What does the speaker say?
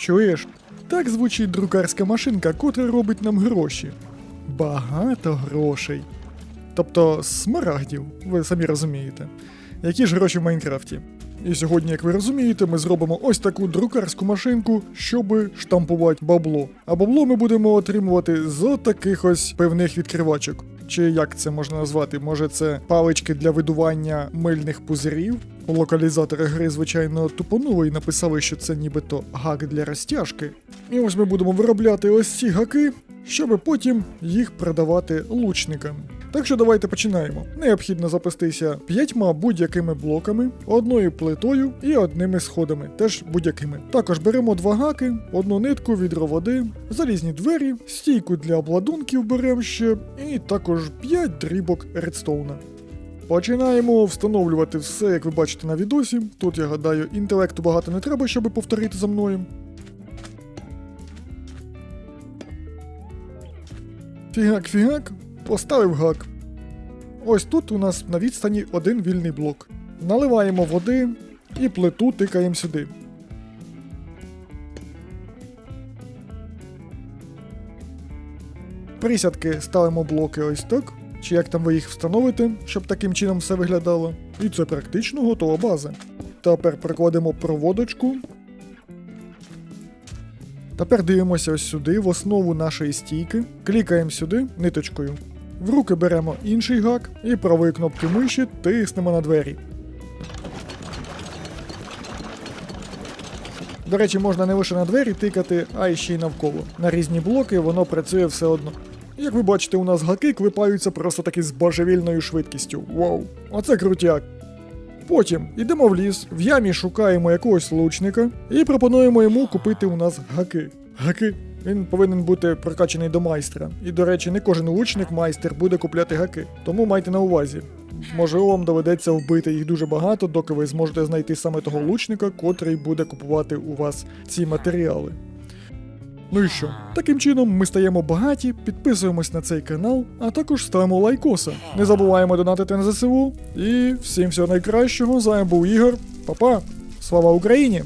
Чуєш? Так звучить друкарська машинка, котра робить нам гроші. Багато грошей. Тобто смарагдів, ви самі розумієте. Які ж гроші в Майнкрафті? І сьогодні, як ви розумієте, ми зробимо ось таку друкарську машинку, щоб штампувати бабло. А бабло ми будемо отримувати з таких ось певних відкривачок. Чи як це можна назвати? Може це палички для видування мильних пузирів? Локалізатори гри, звичайно, тупонули і написали, що це нібито гак для розтяжки. І ось ми будемо виробляти ось ці гаки, щоб потім їх продавати лучникам. Так що давайте починаємо. Необхідно запастися п'ятьма будь-якими блоками, одною плитою і одними сходами, теж будь-якими. Також беремо два гаки, одну нитку, відро води, залізні двері, стійку для обладунків беремо ще, і також 5 дрібок редстоуна. Починаємо встановлювати все, як ви бачите на відосі. Тут я гадаю, інтелекту багато не треба, щоб повторити за мною. Фігак-фігак, поставив гак. Ось тут у нас на відстані один вільний блок. Наливаємо води і плиту тикаємо сюди. Присядки ставимо блоки ось так. Чи як там ви їх встановите, щоб таким чином все виглядало. І це практично готова база. Тепер прикладемо проводочку. Тепер дивимося ось сюди, в основу нашої стійки. Клікаємо сюди ниточкою. В руки беремо інший гак і правою кнопкою миші тиснемо на двері. До речі, можна не лише на двері тикати, а й ще й навколо. На різні блоки воно працює все одно. Як ви бачите, у нас гаки клепаються просто таки з божевільною швидкістю. Вау! Оце крутяк. Потім йдемо в ліс, в ямі шукаємо якогось лучника і пропонуємо йому купити у нас гаки. Гаки. Він повинен бути прокачаний до майстра. І, до речі, не кожен лучник майстер буде купляти гаки. Тому майте на увазі. Можливо, вам доведеться вбити їх дуже багато, доки ви зможете знайти саме того лучника, котрий буде купувати у вас ці матеріали. Ну і що? Таким чином ми стаємо багаті, підписуємось на цей канал, а також ставимо лайкоса. Не забуваємо донатити на ЗСУ. І всім всього найкращого. З вами був Ігор. Па-па! Слава Україні!